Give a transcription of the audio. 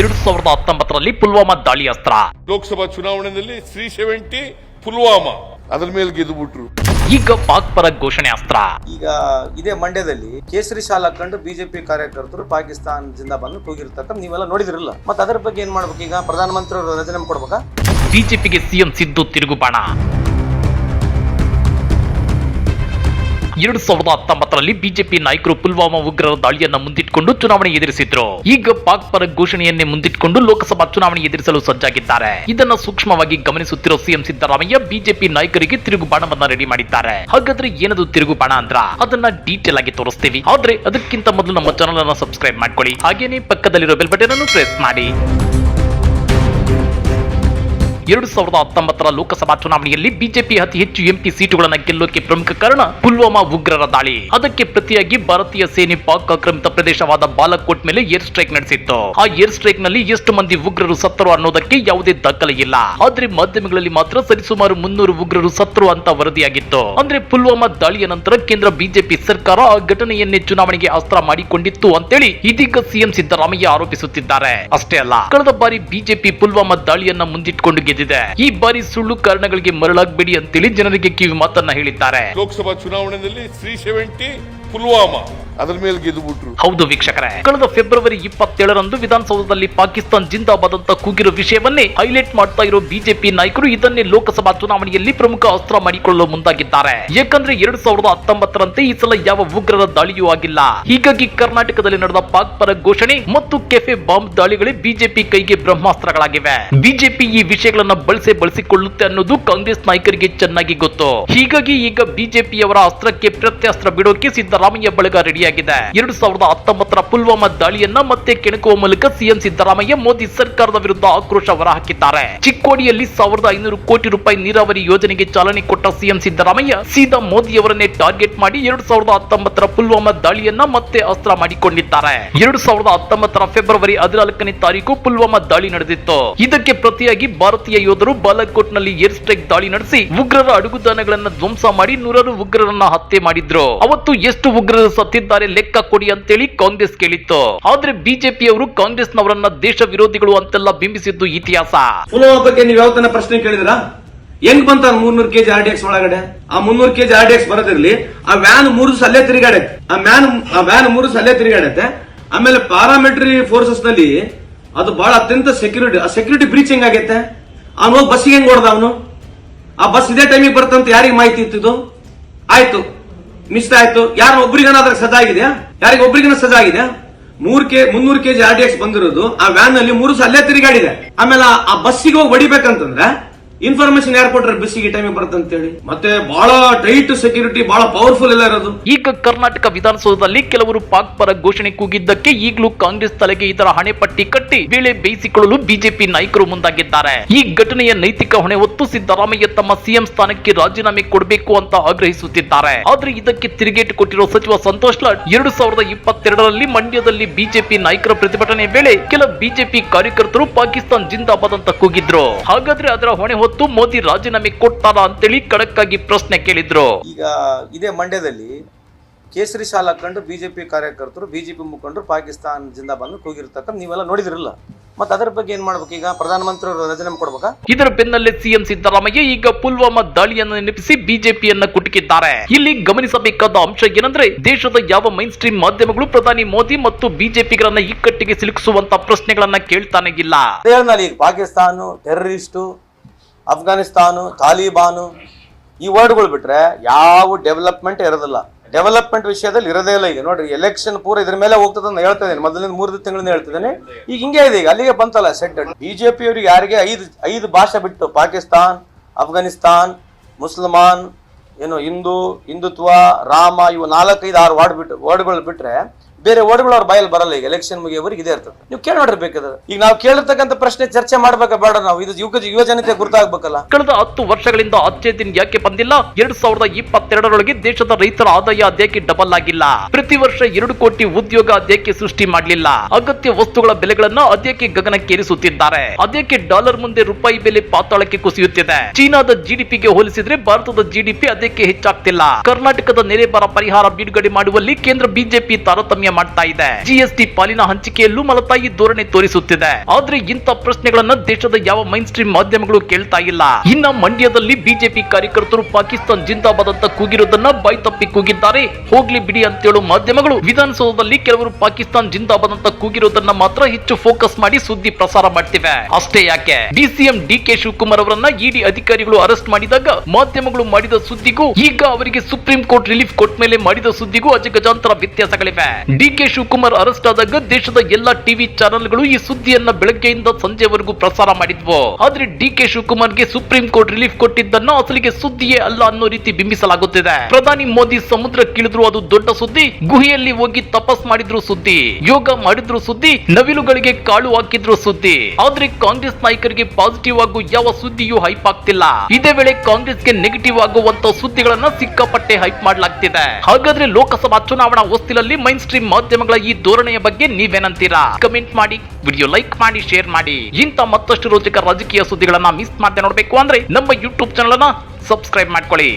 ಎರಡ್ ಸಾವಿರದ ಹತ್ತೊಂಬತ್ತರಲ್ಲಿ ಪುಲ್ವಾಮಾ ದಾಳಿ ಅಸ್ತ್ರ. ಲೋಕಸಭಾ ಚುನಾವಣೆಯಲ್ಲಿ ತ್ರೀ ಸೆವೆಂಟಿ ಪುಲ್ವಾಮಾ. ಅದ್ರ ಮೇಲೆ ಗೆದ್ದು ಬಿಟ್ರು ಈಗ ಪಾಕ್ ಪರ ಘೋಷಣೆ ಅಸ್ತ್ರ. ಈಗ ಇದೇ ಮಂಡ್ಯದಲ್ಲಿ ಕೇಸರಿ ಶಾಲ ಕಂಡು ಬಿಜೆಪಿ ಕಾರ್ಯಕರ್ತರು ಪಾಕಿಸ್ತಾನ್ ಬಂದು ಕೂಗಿರ್ತಕ್ಕಂಥ ನೀವೆಲ್ಲ ನೋಡಿದಿರಲ್ಲ. ಮತ್ತೆ ಅದರ ಬಗ್ಗೆ ಏನ್ ಮಾಡ್ಬೇಕು ಈಗ? ಪ್ರಧಾನಮಂತ್ರಿ ಅವರು ರಚನೆ ಕೊಡ್ಬೇಕಾ? ಬಿಜೆಪಿಗೆ ಸಿಎಂ ಸಿದ್ದು ತಿರುಗುಬಾಣ. ಎರಡ್ ಸಾವಿರದ ಹತ್ತೊಂಬತ್ತರಲ್ಲಿ ಬಿಜೆಪಿ ನಾಯಕರು ಪುಲ್ವಾಮಾ ಉಗ್ರರ ದಾಳಿಯನ್ನ ಮುಂದಿಟ್ಟುಕೊಂಡು ಚುನಾವಣೆ ಎದುರಿಸಿದ್ರು. ಈಗ ಪಾಕ್ ಪರ ಘೋಷಣೆಯನ್ನೇ ಮುಂದಿಟ್ಟುಕೊಂಡು ಲೋಕಸಭಾ ಚುನಾವಣೆ ಎದುರಿಸಲು ಸಜ್ಜಾಗಿದ್ದಾರೆ. ಇದನ್ನ ಸೂಕ್ಷ್ಮವಾಗಿ ಗಮನಿಸುತ್ತಿರೋ ಸಿಎಂ ಸಿದ್ದರಾಮಯ್ಯ ಬಿಜೆಪಿ ನಾಯಕರಿಗೆ ತಿರುಗು ಬಾಣವನ್ನ ರೆಡಿ ಮಾಡಿದ್ದಾರೆ. ಹಾಗಾದ್ರೆ ಏನದು ತಿರುಗುಬಾಣ ಅಂದ್ರ? ಅದನ್ನ ಡೀಟೇಲ್ ಆಗಿ ತೋರಿಸ್ತೀವಿ. ಆದ್ರೆ ಅದಕ್ಕಿಂತ ಮೊದಲು ನಮ್ಮ ಚಾನಲ್ ಅನ್ನ ಸಬ್ಸ್ಕ್ರೈಬ್ ಮಾಡ್ಕೊಳ್ಳಿ. ಹಾಗೇನೆ ಪಕ್ಕದಲ್ಲಿರೋ ಬೆಲ್ ಬಟನ್ ಅನ್ನು ಪ್ರೆಸ್ ಮಾಡಿ. ಎರಡು ಸಾವಿರದ ಹತ್ತೊಂಬತ್ತರ ಲೋಕಸಭಾ ಚುನಾವಣೆಯಲ್ಲಿ ಬಿಜೆಪಿ ಅತಿ ಹೆಚ್ಚು ಎಂಪಿ ಸೀಟುಗಳನ್ನು ಗೆಲ್ಲೋಕೆ ಪ್ರಮುಖ ಕಾರಣ ಪುಲ್ವಾಮಾ ಉಗ್ರರ ದಾಳಿ. ಅದಕ್ಕೆ ಪ್ರತಿಯಾಗಿ ಭಾರತೀಯ ಸೇನೆ ಪಾಕ್ ಆಕ್ರಮಿತ ಪ್ರದೇಶವಾದ ಬಾಲಕೋಟ್ ಮೇಲೆ ಏರ್ ಸ್ಟ್ರೈಕ್ ನಡೆಸಿತ್ತು. ಆ ಏರ್ ಸ್ಟ್ರೈಕ್ನಲ್ಲಿ ಎಷ್ಟು ಮಂದಿ ಉಗ್ರರು ಸತ್ತರು ಅನ್ನೋದಕ್ಕೆ ಯಾವುದೇ ದಾಖಲೆ ಇಲ್ಲ. ಆದ್ರೆ ಮಾಧ್ಯಮಗಳಲ್ಲಿ ಮಾತ್ರ ಸರಿಸುಮಾರು ಮುನ್ನೂರು ಉಗ್ರರು ಸತ್ತರು ಅಂತ ವರದಿಯಾಗಿತ್ತು. ಅಂದ್ರೆ ಪುಲ್ವಾಮಾ ದಾಳಿಯ ನಂತರ ಕೇಂದ್ರ ಬಿಜೆಪಿ ಸರ್ಕಾರ ಆ ಘಟನೆಯನ್ನೇ ಚುನಾವಣೆಗೆ ಅಸ್ತ್ರ ಮಾಡಿಕೊಂಡಿತ್ತು ಅಂತೇಳಿ ಇದೀಗ ಸಿಎಂ ಸಿದ್ದರಾಮಯ್ಯ ಆರೋಪಿಸುತ್ತಿದ್ದಾರೆ. ಅಷ್ಟೇ ಅಲ್ಲ, ಕಳೆದ ಬಾರಿ ಬಿಜೆಪಿ ಪುಲ್ವಾಮಾ ದಾಳಿಯನ್ನ ಮುಂದಿಟ್ಟುಕೊಂಡು ಗೆದ್ದಿದೆ. ಈ ಬಾರಿ ಸುಳ್ಳು ಕಾರಣಗಳಿಗೆ ಮರಳಾಗಬೇಡಿ ಅಂತೇಳಿ ಜನರಿಗೆ ಕಿವಿ ಮಾತನ್ನ ಹೇಳಿದ್ದಾರೆ. ಲೋಕಸಭಾ ಚುನಾವಣೆಯಲ್ಲಿ ತ್ರೀ ಸೆವೆಂಟಿ ಪುಲ್ವಾಮಾ. ಅದರ ಮೇಲೆ ಗೆದ್ದುಬಿಟ್ರು ಹೌದು ವೀಕ್ಷಕರೇ. ಕಳೆದ ಫೆಬ್ರವರಿ ಇಪ್ಪತ್ತೇಳರಂದು ವಿಧಾನಸೌಧದಲ್ಲಿ ಪಾಕಿಸ್ತಾನ್ ಜಿಂದಾಬಾದ್ ಅಂತ ಕೂಗಿರೋ ವಿಷಯವನ್ನೇ ಹೈಲೈಟ್ ಮಾಡ್ತಾ ಇರೋ ಬಿಜೆಪಿ ನಾಯಕರು ಇದನ್ನೇ ಲೋಕಸಭಾ ಚುನಾವಣೆಯಲ್ಲಿ ಪ್ರಮುಖ ಅಸ್ತ್ರ ಮಾಡಿಕೊಳ್ಳಲು ಮುಂದಾಗಿದ್ದಾರೆ. ಯಾಕಂದ್ರೆ ಎರಡ್ ಸಾವಿರದ ಹತ್ತೊಂಬತ್ತರಂತೆ ಈ ಸಲ ಯಾವ ಉಗ್ರರ ದಾಳಿಯೂ ಆಗಿಲ್ಲ. ಹೀಗಾಗಿ ಕರ್ನಾಟಕದಲ್ಲಿ ನಡೆದ ಪಾಕ್ ಪರ ಘೋಷಣೆ ಮತ್ತು ಕೆಫೆ ಬಾಂಬ್ ದಾಳಿಗಳೇ ಬಿಜೆಪಿ ಕೈಗೆ ಬ್ರಹ್ಮಾಸ್ತ್ರಗಳಾಗಿವೆ. ಬಿಜೆಪಿ ಈ ವಿಷಯಗಳನ್ನ ಬಳಸಿ ಬಳಸಿಕೊಳ್ಳುತ್ತೆ ಅನ್ನೋದು ಕಾಂಗ್ರೆಸ್ ನಾಯಕರಿಗೆ ಚೆನ್ನಾಗಿ ಗೊತ್ತು. ಹೀಗಾಗಿ ಈಗ ಬಿಜೆಪಿಯವರ ಅಸ್ತ್ರಕ್ಕೆ ಪ್ರತ್ಯಸ್ತ್ರ ಬಿಡೋಕೆ ಸಿದ್ದರಾಮಯ್ಯ ಬಳಗ ರೆಡಿಯಾಗಿದೆ. ಎರಡು ಸಾವಿರದ ಹತ್ತೊಂಬತ್ತರ ಪುಲ್ವಾಮಾ ದಾಳಿಯನ್ನ ಮತ್ತೆ ಕೆಣಕುವ ಮೂಲಕ ಸಿಎಂ ಸಿದ್ದರಾಮಯ್ಯ ಮೋದಿ ಸರ್ಕಾರದ ವಿರುದ್ಧ ಆಕ್ರೋಶ ಹೊರಹಾಕಿದ್ದಾರೆ. ಚಿಕ್ಕೋಡಿಯಲ್ಲಿ ಸಾವಿರದ ಐನೂರು ಕೋಟಿ ರೂಪಾಯಿ ನೀರಾವರಿ ಯೋಜನೆಗೆ ಚಾಲನೆ ಕೊಟ್ಟ ಸಿಎಂ ಸಿದ್ದರಾಮಯ್ಯ ಸೀದಾ ಮೋದಿಯವರನ್ನೇ ಟಾರ್ಗೆಟ್ ಮಾಡಿ ಎರಡು ಸಾವಿರದ ಹತ್ತೊಂಬತ್ತರ ಪುಲ್ವಾಮಾ ದಾಳಿಯನ್ನ ಮತ್ತೆ ಅಸ್ತ್ರ ಮಾಡಿಕೊಂಡಿದ್ದಾರೆ. ಎರಡು ಸಾವಿರದ ಹತ್ತೊಂಬತ್ತರ ಫೆಬ್ರವರಿ ಹದಿನಾಲ್ಕನೇ ತಾರೀಕು ಪುಲ್ವಾಮಾ ದಾಳಿ ನಡೆದಿತ್ತು. ಇದಕ್ಕೆ ಪ್ರತಿಯಾಗಿ ಭಾರತೀಯ ಯೋಧರು ಬಾಲಕೋಟ್ನಲ್ಲಿ ಏರ್ ಸ್ಟ್ರೈಕ್ ದಾಳಿ ನಡೆಸಿ ಉಗ್ರರ ಅಡುಗುದಾನಗಳನ್ನ ಧ್ವಂಸ ಮಾಡಿ ನೂರಾರು ಉಗ್ರರನ್ನ ಹತ್ಯೆ ಮಾಡಿದ್ರು. ಅವತ್ತು ಎಷ್ಟು ಉಗ್ರರು ಸತ್ತಿದ್ದಾರೆ ಲೆಕ್ಕ ಕೊಡಿ ಅಂತೇಳಿ ಕಾಂಗ್ರೆಸ್ ಕೇಳಿತ್ತು. ಆದ್ರೆ ಕಾಂಗ್ರೆಸ್ ಕಾಂಗ್ರೆಸ್ನವರನ್ನ ದೇಶ ವಿರೋಧಿಗಳು ಅಂತೆಲ್ಲ ಬಿಂಬಿಸಿದ್ದು ಇತಿಹಾಸ. ಬಗ್ಗೆ ನೀವು ಯಾವತ್ತ ಪ್ರಶ್ನೆ ಕೇಳಿದಿರಾ? ಹೆಂಗ್ ಬಂತ ಮೂರ್ನೂರು ಕೆಜಿ ಆರ್ ಡಿ ಒಳಗಡೆ? ಆ ಮುನ್ನೂರು ಕೆಜಿ ಆರ್ ಡಿ ಎಕ್ಸ್ ಬರೋದಿರ್ಲಿ, ಆ ವ್ಯಾನ್ ಮೂರು ಸಲ್ಲೇ ತಿರುಗಾಡತ್ತೆ. ಆ ವ್ಯಾನ್ ಆ ವ್ಯಾನ್ ಮೂರು ದಿವಸ ಅಲ್ಲೇ ತಿರುಗಾಡತ್ತೆ. ಆಮೇಲೆ ಪ್ಯಾರಾಮಿಲಿಟರಿ ಫೋರ್ಸಸ್ನಲ್ಲಿ ಅದು ಬಹಳ ಅತ್ಯಂತ ಸೆಕ್ಯೂರಿಟಿ ಆ ಸೆಕ್ಯೂರಿಟಿ ಬ್ರೀಚ್ ಹೆಂಗಾಗೈತೆ ಅವ್ನು ಹೋಗಿ ಬಸ್ಸಿಗೆ ಹೆಂಗ್ ಹೊಡೆದ ಅವನು? ಆ ಬಸ್ ಇದೇ ಟೈಮಿಗೆ ಬರ್ತಂತ ಯಾರಿಗೆ ಮಾಹಿತಿ ಇತ್ತಿದ್ದು ಆಯ್ತು. ಮಿಸ್ ಆಯ್ತು. ಯಾರು ಒಬ್ರಿಗನಾದ್ರೆ ಸಜಾ ಆಗಿದೆಯಾ ಯಾರಿಗೆ ಒಬ್ರಿಗನ ಸಜಾ ಆಗಿದೆಯಾ ಮೂರ್ ಕೆ, ಮುನ್ನೂರ್ ಕೆಜಿ ಆರ್ ಡಿ ಎಕ್ಸ್ ಬಂದಿರೋದು. ಆ ವ್ಯಾನ್ನಲ್ಲಿ ಮೂರು ಸಲ ತಿರುಗಾಡಿದೆ. ಆಮೇಲೆ ಆ ಬಸ್ಸಿಗೆ ಹೋಗಿ ಹೊಡಿಬೇಕಂತಂದ್ರೆ ಇನ್ಫಾರ್ಮೇಶನ್ ಯಾರು ಕೊಟ್ರೆ ಬಿಸಿಗೆ ಟೈಮಿಗೆ ಹೇಳಿ ಮತ್ತೆ ಬಹಳ ಟೈಟ್ ಸೆಕ್ಯೂರಿಟಿ ಬಹಳ ಪವರ್ಫುಲ್ ಎಲ್ಲ ಇರೋದು. ಈಗ ಕರ್ನಾಟಕ ವಿಧಾನಸೌಧದಲ್ಲಿ ಕೆಲವರು ಪಾಕ್ ಪರ ಘೋಷಣೆ ಕೂಗಿದ್ದಕ್ಕೆ ಈಗಲೂ ಕಾಂಗ್ರೆಸ್ ತಲೆಗೆ ಇತರ ಹಣೆ ಪಟ್ಟಿ ಕಟ್ಟಿ ಬೇಳೆ ಬೇಯಿಸಿಕೊಳ್ಳಲು ಬಿಜೆಪಿ ನಾಯಕರು ಮುಂದಾಗಿದ್ದಾರೆ. ಈ ಘಟನೆಯ ನೈತಿಕ ಹೊಣೆ ಹೊತ್ತು ಸಿದ್ದರಾಮಯ್ಯ ತಮ್ಮ ಸಿಎಂ ಸ್ಥಾನಕ್ಕೆ ರಾಜೀನಾಮೆ ಕೊಡಬೇಕು ಅಂತ ಆಗ್ರಹಿಸುತ್ತಿದ್ದಾರೆ. ಆದ್ರೆ ಇದಕ್ಕೆ ತಿರುಗೇಟು ಕೊಟ್ಟಿರೋ ಸಚಿವ ಸಂತೋಷ್ ಲಾಡ್ ಎರಡು ಸಾವಿರದ ಇಪ್ಪತ್ತೆರಡರಲ್ಲಿ ಮಂಡ್ಯದಲ್ಲಿ ಬಿಜೆಪಿ ನಾಯಕರ ಪ್ರತಿಭಟನೆ ವೇಳೆ ಕೆಲ ಬಿಜೆಪಿ ಕಾರ್ಯಕರ್ತರು ಪಾಕಿಸ್ತಾನ್ ಜಿಂದಾಬಾದ್ ಅಂತ ಕೂಗಿದ್ರು. ಹಾಗಾದ್ರೆ ಅದರ ಹೊಣೆ ಮೋದಿ ರಾಜೀನಾಮೆ ಕೊಡ್ತಾರಾ ಅಂತೇಳಿ ಖಡಕ್ ಆಗಿ ಪ್ರಶ್ನೆ ಕೇಳಿದ್ರು. ಈಗ ಇದೇ ಮಂಡ್ಯದಲ್ಲಿ ಕೇಸರಿ ಶಾಲ್ ಕಂಡು ಬಿಜೆಪಿ ಕಾರ್ಯಕರ್ತರು ಬಿಜೆಪಿ ಮುಖಂಡರು ಪಾಕಿಸ್ತಾನ್ ಜಿಂದಾಬಾದ್ ಹೋಗಿರ್ತಕ್ಕ ನೀವೆಲ್ಲ ನೋಡಿದಿರಲ್ಲ. ಮತ್ತೆ ಅದರ ಬಗ್ಗೆ ಏನ್ ಮಾಡ್ಬೇಕು ಈಗ? ಪ್ರಧಾನಮಂತ್ರಿ ರಾಜೀನಾಮೆ ಕೊಡ್ಬೇಕಾ? ಇದರ ಬೆನ್ನಲ್ಲೇ ಸಿಎಂ ಸಿದ್ದರಾಮಯ್ಯ ಈಗ ಪುಲ್ವಾಮಾ ದಾಳಿಯನ್ನು ನೆನಪಿಸಿ ಬಿಜೆಪಿಯನ್ನ ಕುಟುಕಿದ್ದಾರೆ. ಇಲ್ಲಿ ಗಮನಿಸಬೇಕಾದ ಅಂಶ ಏನಂದ್ರೆ ದೇಶದ ಯಾವ ಮೈನ್ ಸ್ಟ್ರೀಮ್ ಮಾಧ್ಯಮಗಳು ಪ್ರಧಾನಿ ಮೋದಿ ಮತ್ತು ಬಿಜೆಪಿಗಳನ್ನ ಇಕ್ಕಟ್ಟಿಗೆ ಸಿಲುಕಿಸುವಂತ ಪ್ರಶ್ನೆಗಳನ್ನ ಕೇಳ್ತಾನೆ ಇಲ್ಲ. ಪಾಕಿಸ್ತಾನ ಟೆರರಿಸ್ಟು ಅಫ್ಘಾನಿಸ್ತಾನು, ತಾಲಿಬಾನು, ಈ ವರ್ಡ್ಗಳು ಬಿಟ್ರೆ ಯಾವ ಡೆವಲಪ್ಮೆಂಟ್ ಇರೋದಿಲ್ಲ. ಡೆವಲಪ್ಮೆಂಟ್ ವಿಷಯದಲ್ಲಿ ಇರೋದೇ ಇಲ್ಲ ಈಗ. ನೋಡ್ರಿ ಎಲೆಕ್ಷನ್ ಪೂರ ಇದ್ರ ಮೇಲೆ ಹೋಗ್ತದೆ ಅಂತ ಹೇಳ್ತಾ ಇದ್ದೀನಿ. ಮೊದಲಿನ ಮೂರು ತಿಂಗಳಿಂದ ಹೇಳ್ತಿದ್ದೇನೆ ಈಗ ಹಿಂಗೆ ಇದೆ ಈಗ. ಅಲ್ಲಿಗೆ ಬಂತಲ್ಲ ಸೆಟ್ ಬಿಜೆಪಿ ಅವ್ರಿಗೆ ಯಾರಿಗೆ ಐದು ಐದು ಭಾಷೆ ಬಿಟ್ಟು ಪಾಕಿಸ್ತಾನ್, ಅಫ್ಘಾನಿಸ್ತಾನ್, ಮುಸಲ್ಮಾನ್, ಏನು ಹಿಂದೂ, ಹಿಂದುತ್ವ, ರಾಮ ಇವು ನಾಲ್ಕೈದು ಆರು ವರ್ಡ್ ಬಿಟ್ಟು, ವರ್ಡ್ಗಳು ಬಿಟ್ರೆ ಬೇರೆ ವರ್ಡ್ಗಳು ಅವ್ರ ಬಾಯಲ್ಲಿ ಬರಲ್ಲ ಈಗ. ಎಲೆಕ್ಷನ್ ಮುಗಿಯೋವರೆಗೆ ಇದೇ ಇರ್ತದೆ. ನೀವು ಕೇಳಿ ಈಗ ನಾವು ಕೇಳಿರ್ತಕ್ಕಂಥ ಪ್ರಶ್ನೆ ಚರ್ಚೆ ಮಾಡ್ಬೇಕ ಬೇಡ ನಾವು. ಇದು ಯುವ ಯುವಜನತೆ ಗುರ್ತಾಗ್ಬೇಕಲ್ಲ. ಕಳೆದ ಹತ್ತು ವರ್ಷಗಳಿಂದ ಅಚ್ಚೆ ದಿನ ಯಾಕೆ ಬಂದಿಲ್ಲ? ಎರಡ್ ಸಾವಿರದ ಇಪ್ಪತ್ತೆರಡರೊಳಗೆ ದೇಶದ ರೈತರ ಆದಾಯ ಅದೇಕೆ ಡಬಲ್ ಆಗಿಲ್ಲ? ಪ್ರತಿ ವರ್ಷ ಎರಡು ಕೋಟಿ ಉದ್ಯೋಗ ಅದೇಕೆ ಸೃಷ್ಟಿ ಮಾಡಲಿಲ್ಲ? ಅಗತ್ಯ ವಸ್ತುಗಳ ಬೆಲೆಗಳನ್ನ ಅದೇಕೆ ಗಗನಕ್ಕೇರಿಸುತ್ತಿದ್ದಾರೆ? ಅದೇಕೆ ಡಾಲರ್ ಮುಂದೆ ರೂಪಾಯಿ ಬೆಲೆ ಪಾತಾಳಕ್ಕೆ ಕುಸಿಯುತ್ತಿದೆ? ಚೀನಾದ ಜಿಡಿಪಿಗೆ ಹೋಲಿಸಿದ್ರೆ ಭಾರತದ ಜಿಡಿಪಿ ಅದಕ್ಕೆ ಹೆಚ್ಚಾಗ್ತಿಲ್ಲ? ಕರ್ನಾಟಕದ ನೆರೆ ಬರ ಪರಿಹಾರ ಬಿಡುಗಡೆ ಮಾಡುವಲ್ಲಿ ಕೇಂದ್ರ ಬಿಜೆಪಿ ತಾರತಮ್ಯ ಯೋಚನೆ ಮಾಡ್ತಾ ಇದೆ. ಜಿಎಸ್ಟಿ ಪಾಲಿನ ಹಂಚಿಕೆಯಲ್ಲೂ ಮಲತಾಯಿ ಧೋರಣೆ ತೋರಿಸುತ್ತಿದೆ. ಆದ್ರೆ ಇಂಥ ಪ್ರಶ್ನೆಗಳನ್ನ ದೇಶದ ಯಾವ ಮೈನ್ ಸ್ಟ್ರೀಮ್ ಮಾಧ್ಯಮಗಳು ಕೇಳ್ತಾ ಇಲ್ಲ. ಇನ್ನ ಮಂಡ್ಯದಲ್ಲಿ ಬಿಜೆಪಿ ಕಾರ್ಯಕರ್ತರು ಪಾಕಿಸ್ತಾನ್ ಜಿಂದಾಬಾದ್ ಅಂತ ಕೂಗಿರೋದನ್ನ ಬಾಯ್ ತಪ್ಪಿ ಕೂಗಿದ್ದಾರೆ. ಹೋಗ್ಲಿ ಬಿಡಿ ಅಂತೇಳು ಮಾಧ್ಯಮಗಳು. ವಿಧಾನಸೌಧದಲ್ಲಿ ಕೆಲವರು ಪಾಕಿಸ್ತಾನ್ ಜಿಂದಾಬಾದ್ ಅಂತ ಕೂಗಿರೋದನ್ನ ಮಾತ್ರ ಹೆಚ್ಚು ಫೋಕಸ್ ಮಾಡಿ ಸುದ್ದಿ ಪ್ರಸಾರ ಮಾಡ್ತಿವೆ. ಅಷ್ಟೇ ಯಾಕೆ? ಡಿಸಿಎಂ ಡಿ ಕೆ ಶಿವಕುಮಾರ್ ಅವರನ್ನ ಇಡಿ ಅಧಿಕಾರಿಗಳು ಅರೆಸ್ಟ್ ಮಾಡಿದಾಗ ಮಾಧ್ಯಮಗಳು ಮಾಡಿದ ಸುದ್ದಿಗೂ ಈಗ ಅವರಿಗೆ ಸುಪ್ರೀಂ ಕೋರ್ಟ್ ರಿಲೀಫ್ ಕೊಟ್ಟ ಮೇಲೆ ಮಾಡಿದ ಸುದ್ದಿಗೂ ಅಜಗಜಾಂತರ ವ್ಯತ್ಯಾಸಗಳಿವೆ. ಡಿ ಕೆ ಶಿವಕುಮಾರ್ ಅರೆಸ್ಟ್ ಆದಾಗ ದೇಶದ ಎಲ್ಲಾ ಟಿವಿ ಚಾನೆಲ್ಗಳು ಈ ಸುದ್ದಿಯನ್ನ ಬೆಳಗ್ಗೆಯಿಂದ ಸಂಜೆವರೆಗೂ ಪ್ರಸಾರ ಮಾಡಿದ್ವು. ಆದ್ರೆ ಡಿ ಕೆ ಶಿವಕುಮಾರ್ಗೆ ಸುಪ್ರೀಂ ಕೋರ್ಟ್ ರಿಲೀಫ್ ಕೊಟ್ಟಿದ್ದನ್ನ ಅಸಲಿಗೆ ಸುದ್ದಿಯೇ ಅಲ್ಲ ಅನ್ನೋ ರೀತಿ ಬಿಂಬಿಸಲಾಗುತ್ತಿದೆ. ಪ್ರಧಾನಿ ಮೋದಿ ಸಮುದ್ರ ಕಿಳಿದ್ರು ಅದು ದೊಡ್ಡ ಸುದ್ದಿ, ಗುಹೆಯಲ್ಲಿ ಹೋಗಿ ತಪಸ್ ಮಾಡಿದ್ರು ಸುದ್ದಿ, ಯೋಗ ಮಾಡಿದ್ರು ಸುದ್ದಿ, ನವಿಲುಗಳಿಗೆ ಕಾಳು ಹಾಕಿದ್ರು ಸುದ್ದಿ. ಆದ್ರೆ ಕಾಂಗ್ರೆಸ್ ನಾಯಕರಿಗೆ ಪಾಸಿಟಿವ್ ಆಗು ಯಾವ ಸುದ್ದಿಯೂ ಹೈಪ್ ಆಗ್ತಿಲ್ಲ. ಇದೇ ವೇಳೆ ಕಾಂಗ್ರೆಸ್ಗೆ ನೆಗೆಟಿವ್ ಆಗುವಂತ ಸುದ್ದಿಗಳನ್ನ ಸಿಕ್ಕಾಪಟ್ಟೆ ಹೈಪ್ ಮಾಡಲಾಗ್ತಿದೆ. ಹಾಗಾದ್ರೆ ಲೋಕಸಭಾ ಚುನಾವಣಾ ಹೊಸ್ತಿಲಲ್ಲಿ ಮೈನ್ ಸ್ಟ್ರೀಮ್ ಮಾಧ್ಯಮಗಳ ಈ ಧೋರಣೆಯ ಬಗ್ಗೆ ನೀವೇನಂತೀರಾ? ಕಮೆಂಟ್ ಮಾಡಿ ವಿಡಿಯೋ ಲೈಕ್ ಮಾಡಿ ಶೇರ್ ಮಾಡಿ. ಇಂಥ ಮತ್ತಷ್ಟು ರೋಚಕ ರಾಜಕೀಯ ಸುದ್ದಿಗಳನ್ನ ಮಿಸ್ ಮಾಡದೆ ನೋಡಬೇಕು ಅಂದ್ರೆ ನಮ್ಮ ಯೂಟ್ಯೂಬ್ ಚಾನಲ್ ಅನ್ನ ಸಬ್ಸ್ಕ್ರೈಬ್ ಮಾಡ್ಕೊಳ್ಳಿ.